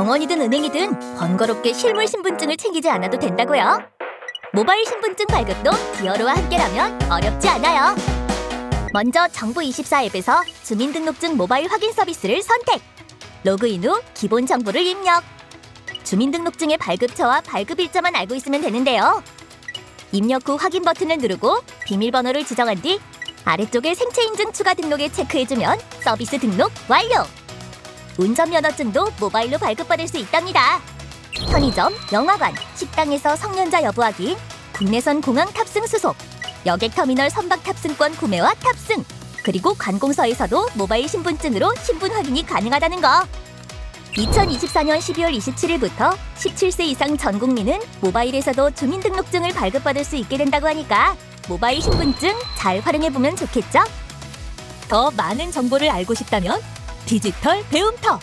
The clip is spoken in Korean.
병원이든 은행이든 번거롭게 실물 신분증을 챙기지 않아도 된다고요. 모바일 신분증 발급도 기어로와 함께라면 어렵지 않아요. 먼저 정부24 앱에서 주민등록증 모바일 확인 서비스를 선택. 로그인 후 기본 정보를 입력. 주민등록증의 발급처와 발급 일자만 알고 있으면 되는데요. 입력 후 확인 버튼을 누르고 비밀번호를 지정한 뒤 아래쪽에 생체 인증 추가 등록에 체크해주면 서비스 등록 완료. 운전면허증도 모바일로 발급받을 수 있답니다. 편의점, 영화관, 식당에서 성년자 여부 확인, 국내선 공항 탑승 수속, 여객 터미널 선박 탑승권 구매와 탑승, 그리고 관공서에서도 모바일 신분증으로 신분 확인이 가능하다는 거. 2024년 12월 27일부터 17세 이상 전 국민은 모바일에서도 주민등록증을 발급받을 수 있게 된다고 하니까 모바일 신분증 잘 활용해 보면 좋겠죠? 더 많은 정보를 알고 싶다면 디지털 배움터